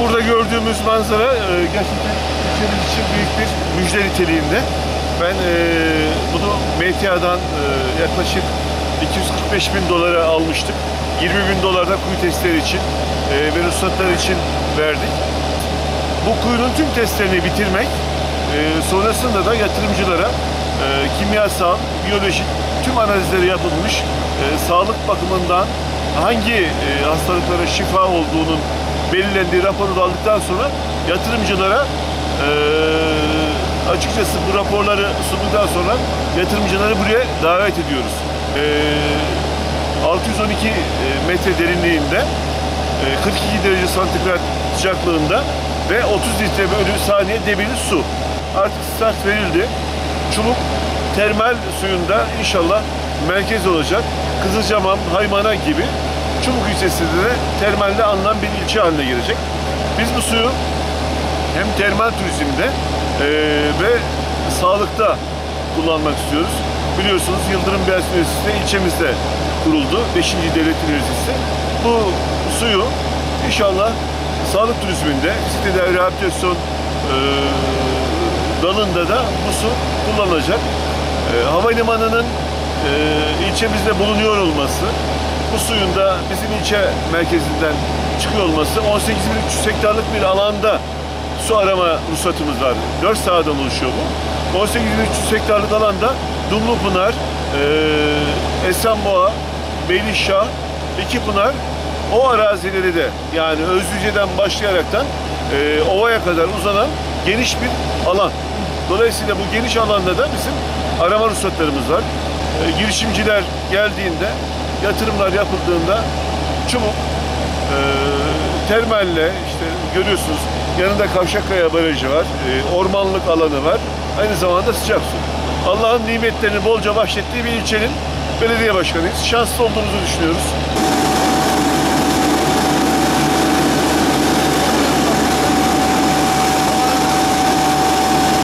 burada gördüğümüz manzara e, gerçekten ülkemiz için büyük bir müjde niteliğinde. Ben e, bunu MTA'dan e, yaklaşık 245 bin dolara almıştık. 20 bin dolarda kuyu testleri için e, ve ruhsatlar için verdik. Bu kuyunun tüm testlerini bitirmek, e, sonrasında da yatırımcılara e, kimyasal, biyolojik tüm analizleri yapılmış, e, sağlık bakımından hangi e, hastalıklara şifa olduğunun belirlendiği raporu aldıktan sonra yatırımcılara e, açıkçası bu raporları sunduktan sonra yatırımcıları buraya davet ediyoruz. E, 612 metre derinliğinde e, 42 derece santigrat sıcaklığında ve 30 litre bölü saniye debili su. Artık start verildi. Çubuk termal suyunda inşallah merkez olacak. Kızılcamam, Haymana gibi Çubuk ilçesinde de termalde alınan bir ilçe haline gelecek. Biz bu suyu hem termal turizmde e, ve sağlıkta kullanmak istiyoruz. Biliyorsunuz Yıldırım Beyazıt Üniversitesi ilçemizde kuruldu. 5. Devlet Üniversitesi. Bu suyu inşallah sağlık turizminde, tedavi rehabilitasyon e, dalında da bu su kullanılacak. E, havalimanının e, ilçemizde bulunuyor olması, bu suyun da bizim ilçe merkezinden çıkıyor olması 18.300 hektarlık bir alanda su arama ruhsatımız var. 4 sahadan oluşuyor bu. 18.300 hektarlık alanda Dumlupınar, e, Esenboğa, Belişşah, İkipınar o arazileri de yani Özlüce'den başlayaraktan e, Ova'ya kadar uzanan geniş bir alan. Dolayısıyla bu geniş alanda da bizim arama ruhsatlarımız var. E, girişimciler geldiğinde, yatırımlar yapıldığında çubuk, e, termalle işte görüyorsunuz yanında Kavşakkaya Barajı var, e, ormanlık alanı var, aynı zamanda sıcak su. Allah'ın nimetlerini bolca bahşettiği bir ilçenin belediye başkanıyız. Şanslı olduğumuzu düşünüyoruz.